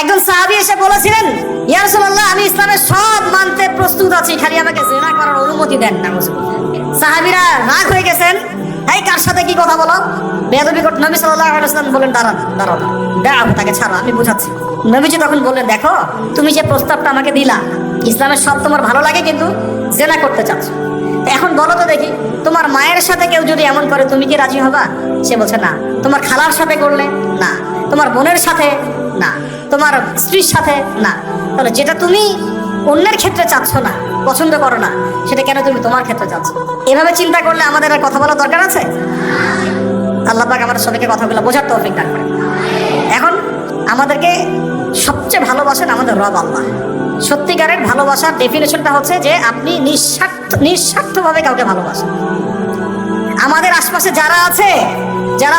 একজন সাহাবী এসে বলেছিলেন, ইয়া রাসূলুল্লাহ, আমি ইসলামের সব মানতে প্রস্তুত আছি, খালি আমাকে জেনা করার অনুমতি দেন না সাহাবিরা রাগ হয়ে গেছেন। এই কার সাথে কি কথা বলো? বেয়াদবি করতে নবী সাল্লাল্লাহু আলাইহি ওয়াসাল্লাম বলেন দাঁড়ান দাঁড়াও দাঁড়াও, তাকে ছাড়ো, আমি বুঝাচ্ছি। নবীজি তখন বললেন, দেখো, তুমি যে প্রস্তাবটা আমাকে দিলা, ইসলামের সব তোমার ভালো লাগে, কিন্তু জেনা করতে চাচ্ছ। এখন বলো তো দেখি, তোমার মায়ের সাথে কেউ যদি এমন করে, তুমি কি রাজি হবা? সে বলছে, না, তোমার খালার সাথে করলে, না। তোমার বোনের সাথে? না। তোমার স্ত্রীর সাথে? না। তাহলে যেটা তুমি অন্যের ক্ষেত্রে চাচ্ছ না, পছন্দ করো না, সেটা কেন তুমি তোমার ক্ষেত্রে চাচ্ছ? এভাবে চিন্তা করলে আমাদের আর কথা বলা দরকার আছে? আল্লাহ পাক আমাদের সবাইকে কথাগুলো বোঝার তৌফিক দান করে এখন আমাদেরকে সবচেয়ে ভালোবাসেন আমাদের রব আল্লাহ। সত্যিকারের ভালোবাসার ডেফিনেশনটা হচ্ছে যে আপনি নিঃস্বার্থ নিঃস্বার্থভাবে কাউকে ভালোবাসেন। আমাদের আশপাশে যারা আছে, যারা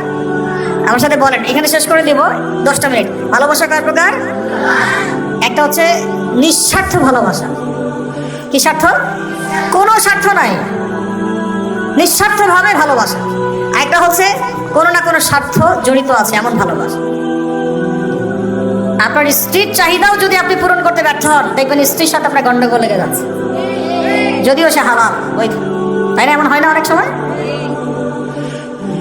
আমার সাথে বলেন, এখানে শেষ করে দিব, দশটা মিনিট। ভালোবাসা কয় প্রকার? একটা হচ্ছে নিঃস্বার্থ ভালোবাসা। কি স্বার্থ? কোনো স্বার্থ নাই। নিঃস্বার্থভাবে ভালোবাসা। একটা হচ্ছে, কোনো না কোনো স্বার্থ জড়িত আছে, এমন ভালোবাসা। আপনার স্ত্রীর চাহিদাও যদি আপনি পূরণ করতে ব্যর্থ হন, দেখবেন স্ত্রীর সাথে আপনার গন্ডগোল লেগে যাচ্ছে। যদিও সে হালাল ওই তাই না, এমন হয় না অনেক সময়?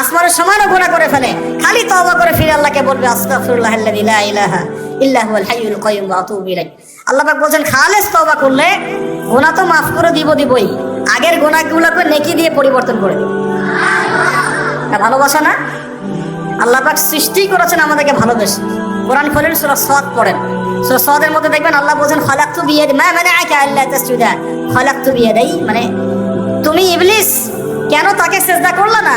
আসমানের সমানও গোনা করে ফেলে। খালি তওবা করে ফিরে আল্লাহকে বলবে লা ইলাহা ইল্লা হুয়াল হাইয়ুল কাইয়্যুম ওয়া আতুবু ইলাইহি। আল্লাহ পাক বলছেন, খালেস তওবা করলে গোনা তো মাফ করে দিব দিবই। আগের গোনাগুলোকে নেকি দিয়ে পরিবর্তন করে দিব। তা ভালোবাসা না? আল্লাহ পাক সৃষ্টি করেছেন আমাদেরকে ভালোবেসে। কোরআন খোলেন সূরা সাদ পড়েন। সূরা সাদের মধ্যে দেখবেন আল্লাহ বলছেন, খালাকতু বিয়াদি মা মানে মানাআকা আল্লা তাসজুদা। খালাকতু বিয়াদাই মানে তুমি ইবলিস, কেন তাকে সেজদা করলা না?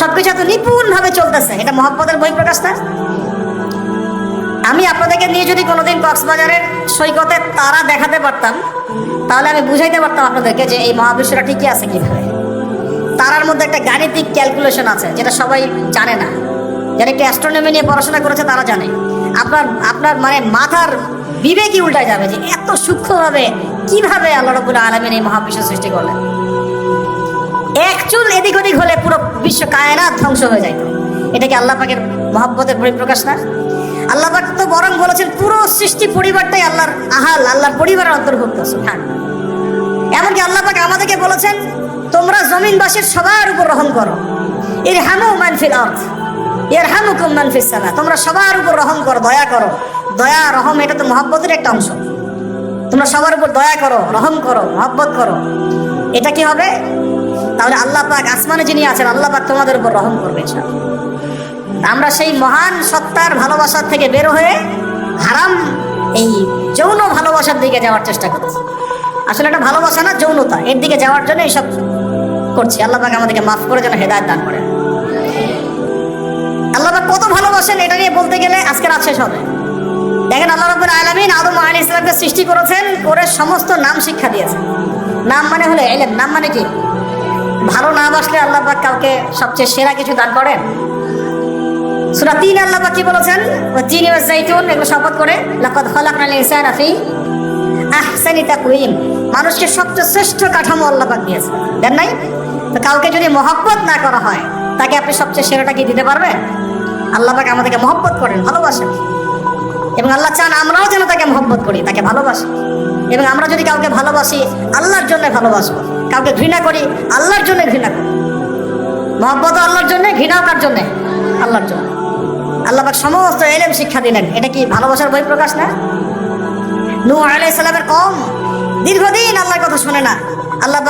সবকিছু এত নিপুণ ভাবে চলতেছে। এটা মহব্বতের বহিঃপ্রকাশ না? আমি আপনাদেরকে নিয়ে যদি কোনোদিন কক্সবাজারের সৈকতে তারা দেখাতে পারতাম, তাহলে আমি বুঝাইতে পারতাম আপনাদেরকে যে এই মহাবিশ্বটা ঠিকই আছে কীভাবে। তারার মধ্যে একটা গাণিতিক ক্যালকুলেশন আছে, যেটা সবাই জানে না। যারা একটু অ্যাস্ট্রোনমি নিয়ে পড়াশোনা করেছে তারা জানে। আপনার আপনার মানে মাথার বিবেকই উল্টায় যাবে যে এত সূক্ষ্মভাবে কীভাবে আল্লাহ রবুল্লা আলমিন এই মহাবিশ্ব সৃষ্টি করলেন। এক চুল এদিক ওদিক বিশ্ব কায়নাত ধ্বংস হয়ে যায়। এটা কি আল্লাহ পাকের মহব্বতের পরিপ্রকাশ না? আল্লাহ পাক তো বরং বলেছেন, পুরো সৃষ্টি পরিবারটাই আল্লাহর আহাল, আল্লাহর পরিবারের অন্তর্ভুক্ত এমনকি আল্লাহ পাক আমাদেরকে বলেছেন, তোমরা জমিনবাসীর সবার উপর রহম করো। এর হামু মানফিল আর্থ এর হামুকুম মানফিস সামা তোমরা সবার উপর রহম করো, দয়া করো। দয়া, রহম এটা তো মহব্বতের একটা অংশ। তোমরা সবার উপর দয়া করো, রহম করো, মহব্বত করো। এটা কি হবে? তাহলে আল্লাহ পাক আসমানে যিনি আছেন, আল্লাহ পাক তোমাদের উপর রহম করবে। আমরা সেই মহান সত্তার ভালোবাসার থেকে বের হয়ে হারাম এই যৌন ভালোবাসার দিকে যাওয়ার চেষ্টা করছি আসলে এটা ভালোবাসা না, যৌনতা। এর দিকে যাওয়ার জন্য এইসব করছি। আল্লাহ পাক আমাদেরকে মাফ করে যেন হেদায়ত দান করে আল্লাহ পাক কত ভালোবাসেন এটা নিয়ে বলতে গেলে আজকে রাত শেষ হবে। দেখেন আল্লাহ রব্বুল আলামিন আদম আলী ইসলামকে সৃষ্টি করেছেন, করে সমস্ত নাম শিক্ষা দিয়েছেন। নাম মানে হলো এলেন নাম মানে কি? ভালো না বাসলে আল্লাহ কাউকে সবচেয়ে সেরা কিছু দান করেন? সুরা তিন আল্লাহ কি বলেছেন? ও তিন জাইতুন এগুলো শপথ করে, লাকাদ খালাকনাল ইনসানা ফি আহসানি তাকওয়িম। মানুষকে সবচেয়ে শ্রেষ্ঠ কাঠামো আল্লাহ দিয়েছে। দেন নাই? তো কাউকে যদি মহব্বত না করা হয়, তাকে আপনি সবচেয়ে সেরাটা কি দিতে পারবেন? আল্লাহ আমাদেরকে মহব্বত করেন, ভালোবাসেন। এবং আল্লাহ চান আমরাও যেন তাকে মহব্বত করি, তাকে ভালোবাসি। এবং আমরা যদি কাউকে ভালোবাসি, আল্লাহর জন্য ভালোবাসবো। কাউকে ঘৃণা করি, আল্লাহর জন্য ঘৃণা করি। মহব্বত আল্লাহর জন্য, ঘৃণাও কার জন্য? আল্লাহর জন্য। আল্লাহ সমস্ত এলেম শিক্ষা দিলেন। এটা কি ভালোবাসার বই প্রকাশ না? নূহ আলাইহিস সালামের কম? দীর্ঘদিন আল্লাহর কথা শুনে না। আল্লাহ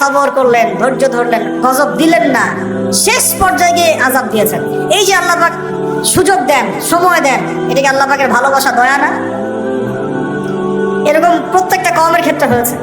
সবর করলেন, ধৈর্য ধরলেন, গজব দিলেন না। শেষ পর্যায়ে গিয়ে আজাব দিয়েছেন। এই যে আল্লাহ সুযোগ দেন, সময় দেন, এটা কি আল্লাহ পাকের ভালোবাসা, দয়া না? এরকম প্রত্যেকটা কমের ক্ষেত্রে হয়েছে।